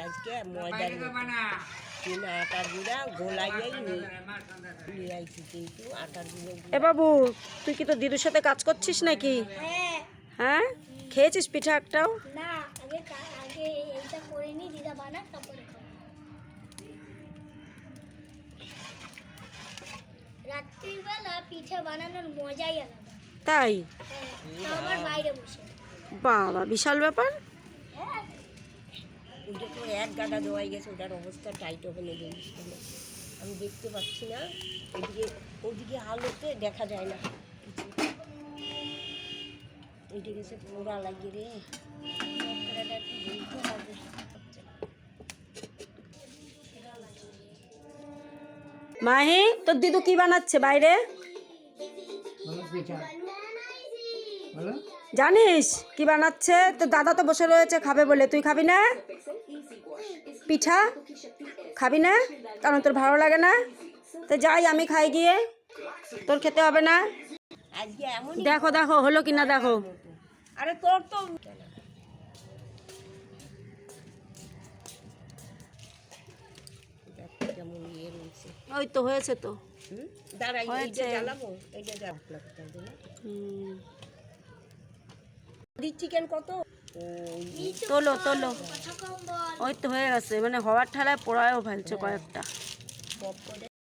আজকে ময়দার কিনা আটার গুঁড়া গোলাইয়াই নিয়ে আইছি কিন্তু আটার গুঁড়ো এ বাবু তুই কি তো দিদুর সাথে কাজ করছিস নাকি? হ্যাঁ। হ্যাঁ? খেয়েছিস পিঠা একটাও? না আগে কা- আগে এইটা করে নি দিদা বানাক তারপরে খাব। রাত্রিবেলা পিঠে বানানোর মজাই আলাদা। তাই? হ্যাঁ, বাইরে বসে। বাবা বিশাল ব্যাপার। ওইটা তো এক গাদা দেওয়াই গেছে ওটার অবস্থা টাইট হবে না জিনিস আমি দেখতে পাচ্ছি না এদিকে ওদিকে আলোতে দেখা যায় না কিছু। ওইটা গেছে পোড়া লাগিয়ে রে। বলতে হবে মাহি তোর দিদু কি বানাচ্ছে বাইরে? জানিস কি বানাচ্ছে? তোর দাদা তো বসে রয়েছে খাবে বলে। তুই খাবি না? পিঠা খাবি না? কারণ তোর ভালো লাগে না। তো যাই আমি খাই গিয়ে। তোর খেতে হবে না। দেখো দেখো হলো কি না দেখো। আরে তোর তো ওই তো হয়েছে তো। হুম? দাঁড়া এইটা হয়েছে। জ্বালাবো এইটা জ্বালাবো। তাহলে না হুম, দিচ্ছি কেন কত? তোলো তোলো। ওই তো হয়ে গেছে মানে হওয়ার ঠেলায় পোড়ায়ও ফেলছে কয়েকটা।